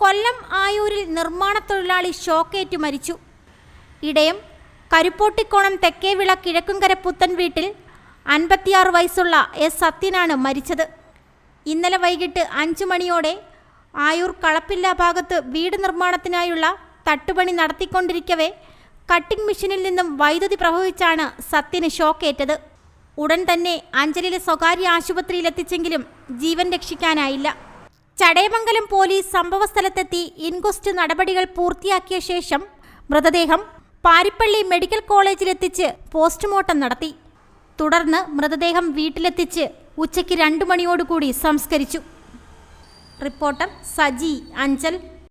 കൊല്ലം ആയൂരിൽ നിർമ്മാണ തൊഴിലാളി ഷോക്കേറ്റ് മരിച്ചു. ഇടയം കരുപ്പോട്ടിക്കോണം തെക്കേവിള കിഴക്കുംകര പുത്തൻ വീട്ടിൽ അൻപത്തിയാറ് വയസ്സുള്ള എസ് സത്യനാണ് മരിച്ചത്. ഇന്നലെ വൈകിട്ട് അഞ്ചു മണിയോടെ ആയൂർ കളപ്പില്ല ഭാഗത്ത് വീട് നിർമ്മാണത്തിനായുള്ള തട്ടുപണി നടത്തിക്കൊണ്ടിരിക്കവേ കട്ടിംഗ് മെഷീനിൽ നിന്നും വൈദ്യുതി പ്രവഹിച്ചാണ് സത്യന് ഷോക്കേറ്റത്. ഉടൻ തന്നെ അഞ്ചലിലെ സ്വകാര്യ ആശുപത്രിയിലെത്തിച്ചെങ്കിലും ജീവൻ രക്ഷിക്കാനായില്ല. ചടയമംഗലം പോലീസ് സംഭവസ്ഥലത്തെത്തി ഇൻക്വസ്റ്റ് നടപടികൾ പൂർത്തിയാക്കിയ ശേഷം മൃതദേഹം പാരിപ്പള്ളി മെഡിക്കൽ കോളേജിലെത്തിച്ച് പോസ്റ്റ്മോർട്ടം നടത്തി. തുടർന്ന് മൃതദേഹം വീട്ടിലെത്തിച്ച് ഉച്ചയ്ക്ക് രണ്ടു മണിയോടുകൂടി സംസ്കരിച്ചു. റിപ്പോർട്ടർ സജി അഞ്ചൽ.